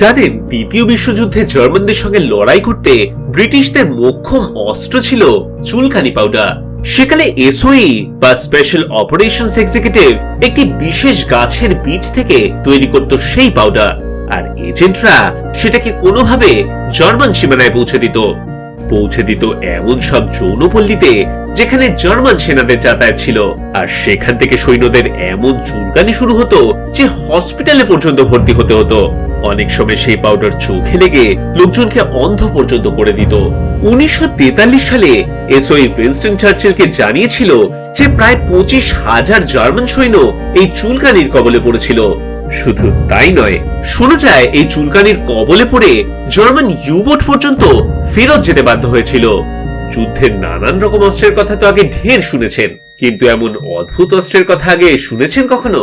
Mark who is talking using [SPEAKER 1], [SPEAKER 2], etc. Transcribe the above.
[SPEAKER 1] জানেন দ্বিতীয় বিশ্বযুদ্ধে জার্মানদের সঙ্গে লড়াই করতে ব্রিটিশদের মোক্ষম অস্ত্র ছিল চুলকানি পাউডার। সেকালে এসওই বা স্পেশাল অপারেশনস এক্সিকিউটিভ একটি বিশেষ গাছের বীজ থেকে তৈরি করত সেই পাউডার। আর এজেন্টরা সেটাকে কোনোভাবে জার্মান সীমানায় পৌঁছে দিত। পৌঁছে দিত এমন সব যৌনপল্লীতে যেখানে জার্মান সেনাদের যাতায়াত ছিল। আর সেখান থেকে সৈন্যদের এমন চুলকানি শুরু হতো যে হসপিটালে পর্যন্ত ভর্তি হতে হতো। অনেক সময় সেই পাউডার চোখে লেগে লোকজনকে অন্ধ পর্যন্ত করে দিত। উনিশশো সালে এসওই উইনস্টন চার্চিলকে জানিয়েছিল যে প্রায় পঁচিশ হাজার জার্মান সৈন্য এই চুলকানির কবলে পড়েছিল। শুধু তাই নয়, শোনা যায় এই চুলকানির কবলে পড়ে জার্মান ইউবোট পর্যন্ত ফেরত যেতে বাধ্য হয়েছিল। যুদ্ধের নানান রকম অস্ত্রের কথা তো আগে ঢের শুনেছেন, কিন্তু এমন অদ্ভুত অস্ত্রের কথা আগে শুনেছেন কখনো?